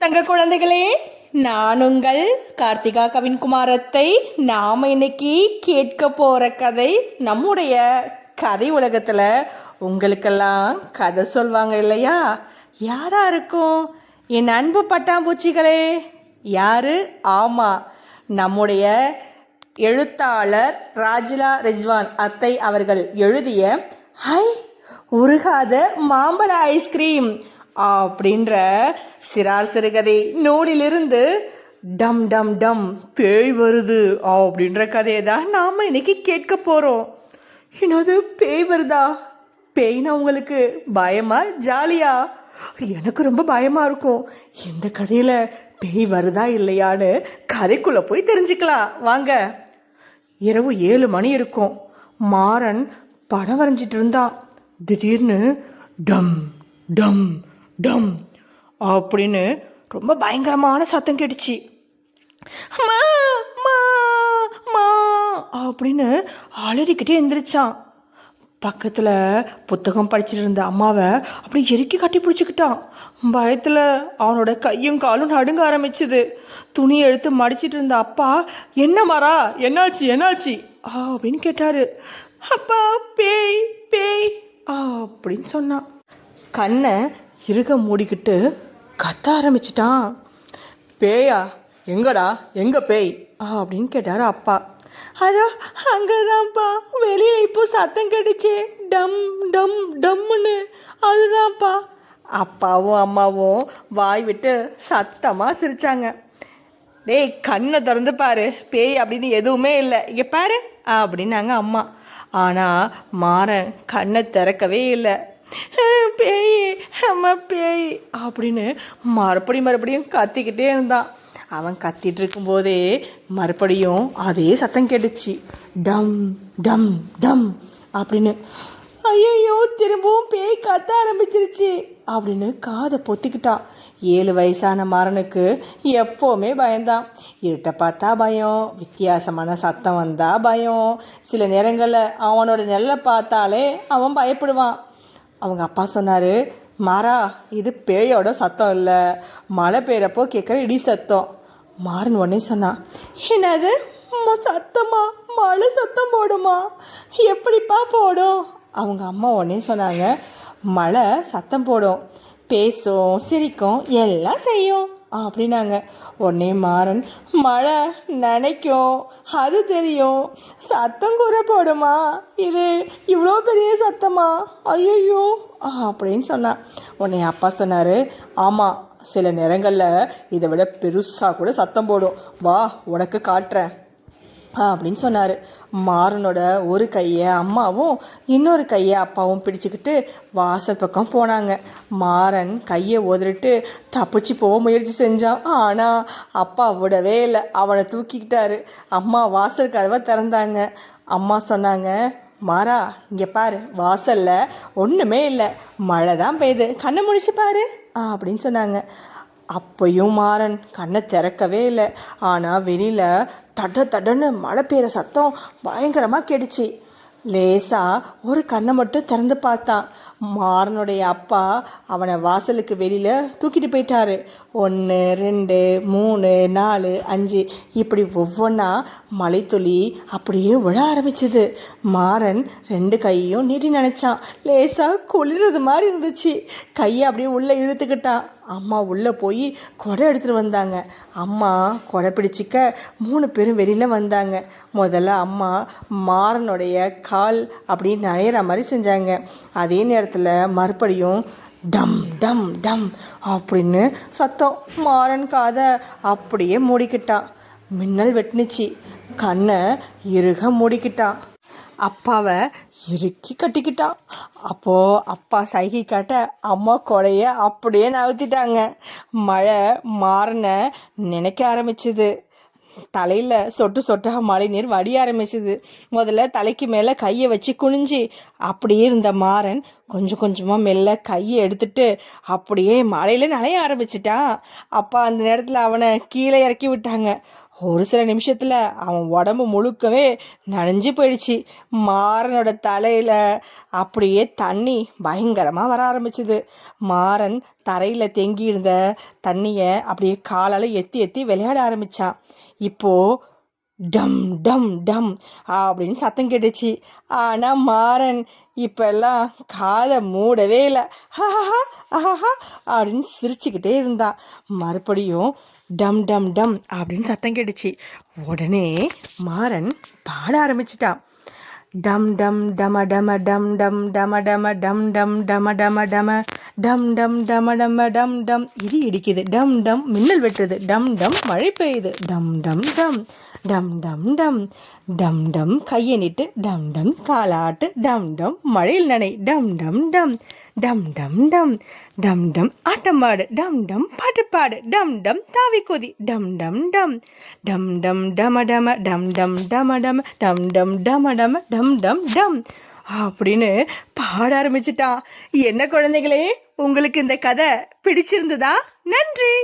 தங்க குழந்தைகளே நான் உங்கள் கார்த்திகா கவின்குமாரத்தை நாம் இன்னைக்கு கேட்க போகிற கதை நம்முடைய கதை உலகத்தில் உங்களுக்கெல்லாம் கதை சொல்வாங்க இல்லையா? யாரா இருக்கும்? என் அன்பு பட்டாம்பூச்சிகளே யாரு? ஆமாம் நம்முடைய எழுத்தாளர் ராஜிலா ரிஜ்வான் அத்தை அவர்கள் எழுதிய ஹை உருகாத மாம்பழ ஐஸ்கிரீம் அப்படின்ற சிறார் சிறுகதை நூலிலிருந்து டம் டம் டம் பேய் வருது அப்படின்ற கதையை தான் நாம் இன்னைக்கு கேட்க போகிறோம் என்னது பேய் வருதா? பேய்னா உங்களுக்கு பயமா ஜாலியா? எனக்கு ரொம்ப பயமாக இருக்கும். இந்த கதையில் பேய் வருதா இல்லையான்னு கதைக்குள்ளே போய் தெரிஞ்சுக்கலாம். வாங்க. இரவு ஏழு மணி இருக்கும். மாறன் படம் வரைஞ்சிட்டு இருந்தான். திடீர்னு டம் டம் டம் அப்படின்னு ரொம்ப பயங்கரமான சத்தம் கேட்டுச்சு. அம்மா, மா மா அப்படின்னு அலறிக்கிட்டே எந்திரிச்சான். பக்கத்தில் புத்தகம் படிச்சுட்டு இருந்த அம்மாவை அப்படி எருக்கி கட்டி பிடிச்சிக்கிட்டான். பயத்தில் அவனோட கையும் காலும் நடுங்க ஆரம்பிச்சுது. துணி எடுத்து மடிச்சிட்டு இருந்த அப்பா என்ன மாறா என்னாச்சு என்னாச்சு? அப்படின்னு கேட்டார். அப்பா பேய் பேய் அப்படின்னு சொன்னான். கண்ணை இருக மூடிக்கிட்டு கத்த ஆரம்பிச்சிட்டான். பேயா எங்கடா? எங்க பேய்? அப்படின்னு கேட்டார் அப்பா. அதோ அங்கதான்ப்பா. வெளியில இப்போ சத்தம் கேட்டுச்சே. டம் டம் டம்முன்னு. அதுதான்ப்பா. அப்பாவும் அம்மாவும் வாய் விட்டு சத்தமாக சிரிச்சாங்க. டேய் கண்ணை திறந்து பாரு. பேய் அப்படின்னு எதுவுமே இல்லை. இங்கே பாரு. அப்படின்னாங்க அம்மா. ஆனால் மாறன் கண்ணை திறக்கவே இல்லை. பேய் அம்மா பேய் அப்படின்னு மறுபடியும் மறுபடியும் கத்திக்கிட்டே இருந்தான். அவன் கத்திட்டு இருக்கும்போதே மறுபடியும் அதே சத்தம் கேட்டுச்சு. டம் டம் டம் அப்படின்னு. ஐயோ திரும்பவும் பேய் கத்த ஆரம்பிச்சிருச்சு அப்படின்னு காதை பொத்திக்கிட்டான். ஏழு வயசான மாறனுக்கு எப்போவுமே பயந்தான். இருட்டை பார்த்தா பயம் வித்தியாசமான சத்தம் வந்தால் பயம். சில நேரங்களில் அவனோட நெல்லை பார்த்தாலே அவன் பயப்படுவான். அவங்க அப்பா சொன்னார் மாறா இது பேயோட சத்தம் இல்லை. மழை பெய்கிறப்போ கேட்குற இடி சத்தம். மாறன் உடனே சொன்னான் என்னது? சத்தமா? மழை சத்தம் போடுமா? எப்படிப்பா போடும்? அவங்க அம்மா உடனே சொன்னாங்க மழை சத்தம் போடும். பேசும் சிரிக்கும் எல்லாம் செய்யும். அப்படின்னாங்க. உடனே மாறன் மழை நினைக்கும். அது தெரியும். சத்தம் கூற போடுமா? இது இவ்வளோ பெரிய சத்தமா? ஐயோ அப்படின்னு சொன்னான் உடனே அப்பா சொன்னார் ஆமாம் சில நேரங்களில் இதை விட பெருசாக கூட சத்தம் போடும். வா உனக்கு காட்டுறேன். அப்படின்னு சொன்னார். மாறனோட ஒரு கையை அம்மாவும் இன்னொரு கையை அப்பாவும் பிடிச்சிக்கிட்டு வாசல் பக்கம் போனாங்க. மாறன் கையை உதறிட்டு தப்பிச்சு போக முயற்சி செஞ்சான். ஆனால் அப்பா விடவே இல்லை. அவனை தூக்கிக்கிட்டாரு. அம்மா வாசல் கதவை திறந்தாங்க. அம்மா சொன்னாங்க மாறா இங்கே பாரு வாசலில் ஒன்றுமே இல்லை. மழை தான் பெய்யுது. கண்ணை முடிச்சு பாரு ஆ அப்படின்னு சொன்னாங்க. அப்பையும் மாறன். கண்ணை திறக்கவே இல்லை. ஆனால் வெளியில் தட தடன்னு மழை பெய்கிற சத்தம் பயங்கரமாக கேட்டுச்சு. லேசாக ஒரு கண்ணை மட்டும் திறந்து பார்த்தான். மாறனுடைய அப்பா அவனை வாசலுக்கு வெளியில் தூக்கிட்டு போயிட்டாரு. ஒன்று ரெண்டு மூணு நாலு அஞ்சு. இப்படி ஒவ்வொன்றா மலைத்துளி அப்படியே விழ ஆரம்பிச்சுது. மாறன் ரெண்டு கையையும் நீட்டி நினச்சான். லேசாக குளிர்றது மாதிரி இருந்துச்சு. கையை அப்படியே உள்ளே இழுத்துக்கிட்டான். அம்மா உள்ளே போய் கொடை எடுத்துகிட்டு வந்தாங்க. அம்மா கொடை பிடிச்சிக்க மூணு பேரும் வெளியில் வந்தாங்க. முதல்ல அம்மா மாறனுடைய கால் அப்படின்னு நனையிற மாதிரி செஞ்சாங்க. அதே நேரத்தில் மறுபடியும் டம் டம் டம் அப்படின்னு சத்தம் மாறன் காதை அப்படியே மூடிக்கிட்டான் மின்னல் வெட்டுனுச்சு. கண்ணை இறுக மூடிக்கிட்டான் அப்பாவை இறுக்கி கட்டிக்கிட்டான் அப்போது அப்பா சைகை காட்ட அம்மா கொடையை அப்படியே நகர்த்திட்டாங்க. மழை மாறின நினைக்க ஆரம்பிச்சுது. தலையில் சொட்டு சொட்டாக மழை நீர் வடிய ஆரம்பிச்சுது. முதல்ல தலைக்கு மேலே கையை வச்சு குனிஞ்சு அப்படியே இருந்த மாறன் கொஞ்சம் கொஞ்சமாக மெல்ல கையை எடுத்துட்டு அப்படியே மழையில் நனைய ஆரம்பிச்சிட்டான். அப்பா அந்த நேரத்தில் அவனை கீழே இறக்கி விட்டாங்க. ஒரு சில நிமிஷத்தில் அவன் உடம்பு முழுக்கவே நனைஞ்சு போயிடுச்சு. மாறனோட தலையில் அப்படியே தண்ணி பயங்கரமாக வர ஆரம்பிச்சுது. மாறன் தரையில் தேங்கி இருந்த தண்ணியை அப்படியே காலால் எத்தி எத்தி விளையாட ஆரம்பித்தான் இப்போது டம் டம் டம் அப்படின்னு சத்தம் கேட்டுச்சு. ஆனால் மாறன் இப்போல்லாம் காதை மூடவே இல்லை. ஹஹா ஆஹா அப்படின்னு சிரிச்சுக்கிட்டே இருந்தான் மறுபடியும் டம் டம் டம் அப்படின்னு சத்தம் கேட்டுச்சு. உடனே மாறன் பாட ஆரம்பிச்சிட்டான். டம் டம் டம டம டம் டம் டம டம டம் டம் டம டம டம டம் டம் டம டம டம் டம் இடி இடிக்குது டம் டம் மின்னல் வெட்டுது டம் டம் மழை பெய்யுது டம் டம் டம் டம் டம் டம் டம் டம் கையை நிட்டு டம் டம் காலாட்டு டம் டம் மழையில் நனை டம் டம் டம் டம் டம் டம் டம் டம் ஆட்டம் டம் டம் பாட்டு பாடு டம் டம் தாவி கொதி டம் டம் டம் டம் டம் டம டம டம் டம் டம டம டம் டம் டம டம டம் டம் டம் அப்படின்னு பாட ஆரம்பிச்சிட்டான் என்ன குழந்தைகளே உங்களுக்கு இந்த கதை பிடிச்சிருந்ததா? நன்றி!